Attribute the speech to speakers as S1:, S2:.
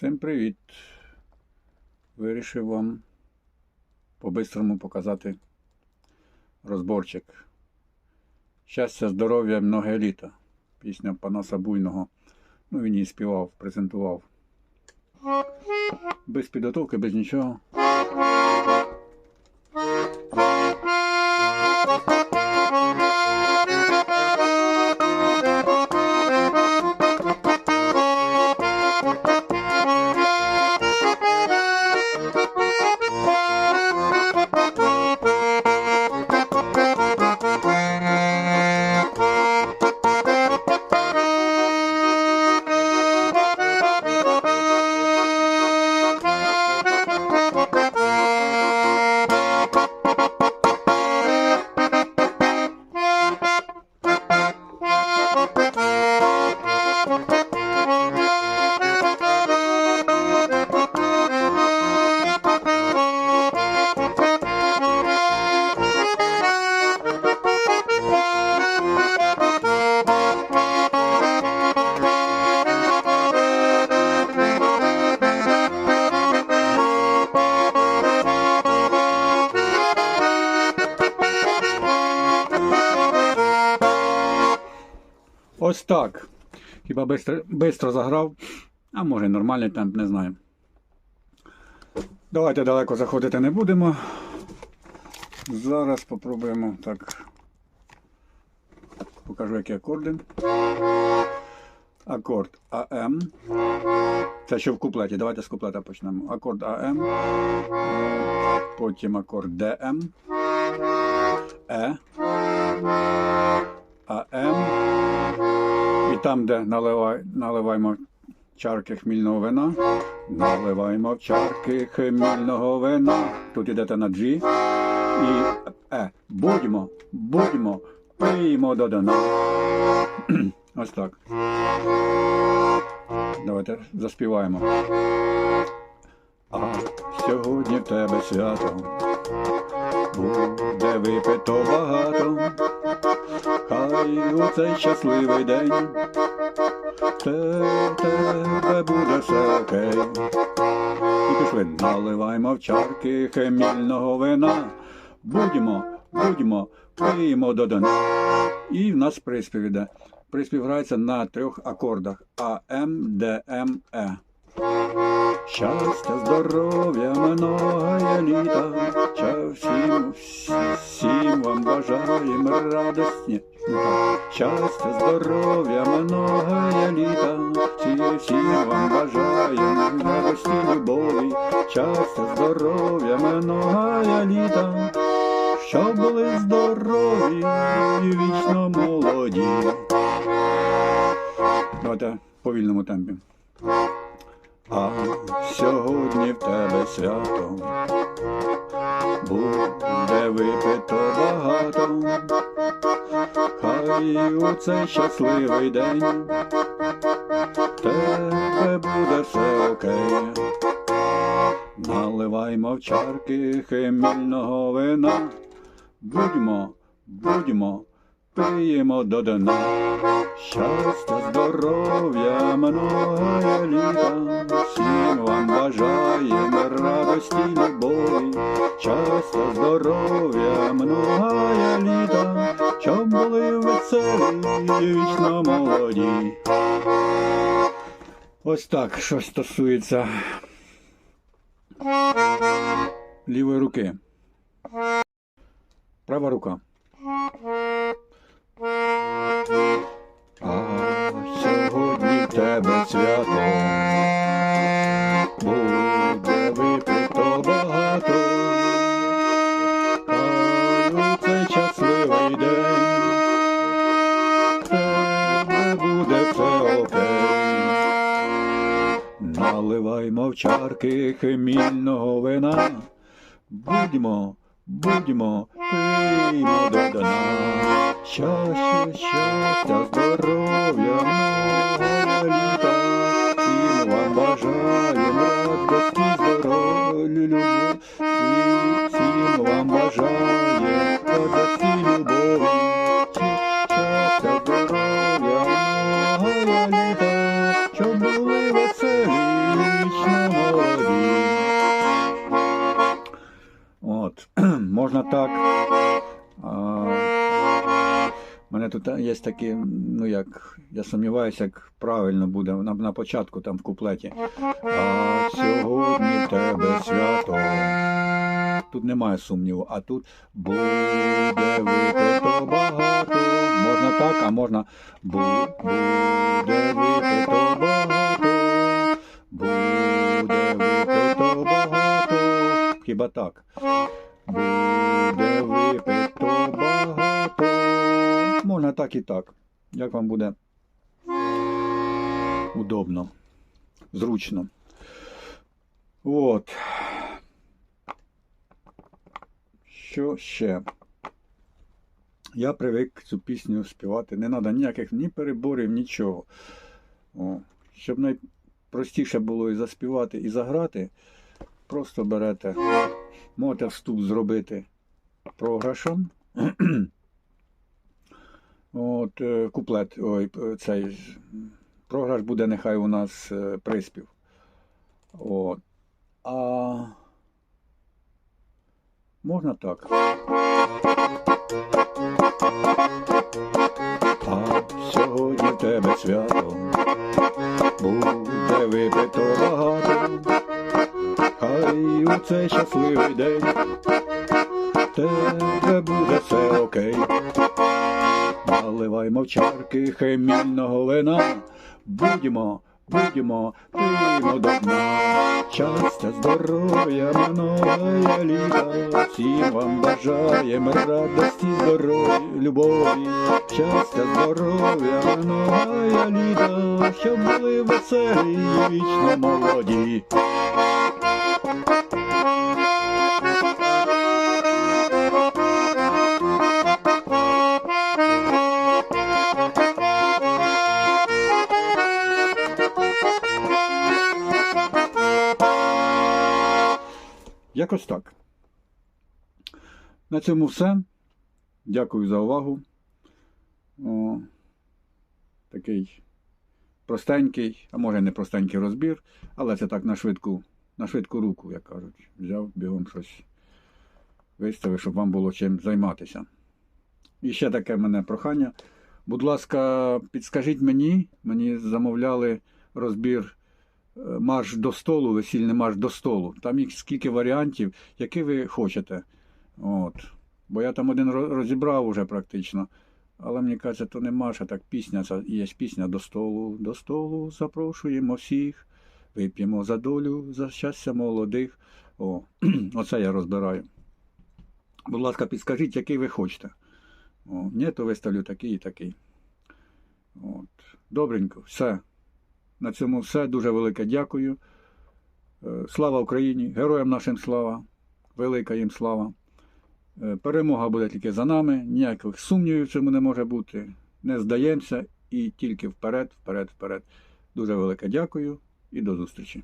S1: Всім привіт! Вирішив вам по-бистрому показати розборчик. Щастя, здоров'я, многе літа. Пісня Панаса Буйного. Ну, він її співав, презентував. Без підготовки, без нічого. Ось так. Хіба бистро заграв, а може нормальний темп, не знаю. Давайте далеко заходити не будемо. Зараз спробуємо так. Покажу, які акорди. Акорд АМ. Це що в куплеті. Давайте з куплета почнемо. Акорд АМ. Потім акорд ДМ. Е. там, де наливай, наливаємо чарки хмільного вина, наливаємо чарки хмільного вина. Тут йдете на G. І Е. Будьмо, будьмо, пиймо до дна. Ось так. Давайте заспіваємо. А сьогодні в тебе свято. Буде випито багато. Хай у цей щасливий день те- тебе буде все окей. І пішли, наливаємо в чарки хмільного вина. Будьмо, будьмо, пиємо до дна. І в нас приспів іде. Приспів грається на трьох акордах А, М, Д, М, Е. Щастя, здоров'я, многое літа, всім, всім вам бажаєм радості. Щастя, здоров'я, многое літа, всім вам бажаєм радості, любові. Щастя, здоров'я, многое літа, щоб були здорові і вічно молоді. Давайте в повільному темпі. А сьогодні в тебе свято. Буде випито багато, хай у цей щасливий день. Тебе буде все окей. Наливаймо в чарки хмільного вина, будьмо, будьмо, пиємо до дна. Щастя, здоров'я, многое літа, всім вам бажаємо радості, любові, щастя, здоров'я, многое літа, щоб були веселі і вічно молоді. Ось так, що стосується лівої руки. Права рука. Чарки хмільного вина, будьмо, будьмо, пиймо до дна. Щастя, щастя, здоров'я, много літа, всім вам бажаємо радості, здоров'я, любов, всім, вам бажає радості, можна так. У мене тут є такі, ну як, я сумніваюся, як правильно буде на, на початку там в куплеті. А сьогодні тебе свято. Тут немає сумніву, а тут буде випито багато. Можна так, а можна бу- буде випито багато. Буде випито багато. Хіба так? Буде випито багато. Можна так і так. Як вам буде удобно, зручно. От. Що ще? Я привик цю пісню співати. Не треба ніяких ні переборів, нічого. О. Щоб найпростіше було і заспівати, і заграти, просто берете, можете вступ зробити програшом. От, е, куплет, ой, цей програш буде нехай у нас е, приспів. От. А можна так. А сьогодні в тебе свято, буде випито багато, хай у цей щасливий день тебе буде все окей. Наливаймо в чарки хемільного вина, будьмо, будьмо, пиймо до дна. Щастя, здоров'я, минуле літа, всім вам бажаєм радості, здоров'я, любові, щастя, здоров'я, минуле літа, щоб були веселі вічно молоді. Якось так. На цьому все. Дякую за увагу. О, такий простенький, а може не простенький розбір, але це так на швидку, на швидку руку, як кажуть. Взяв бігом щось виставив, щоб вам було чим займатися. І ще таке мене прохання. Будь ласка, підскажіть мені, мені замовляли розбір марш до столу, весільний марш до столу. Там їх скільки варіантів, які ви хочете. От. Бо я там один розібрав уже практично. Але мені кажеться, то не марш, а так пісня. Є пісня до столу. До столу запрошуємо всіх. Вип'ємо за долю, за щастя молодих. О, оце я розбираю. Будь ласка, підскажіть, який ви хочете. О, ні, то виставлю такий і такий. От. Добренько, все. На цьому все. Дуже велике дякую. Е, Слава Україні! Героям нашим слава! Велика їм слава! Е, Перемога буде тільки за нами, ніяких сумнівів в цьому не може бути. Не здаємося і тільки вперед, вперед, вперед. Дуже велике дякую і до зустрічі.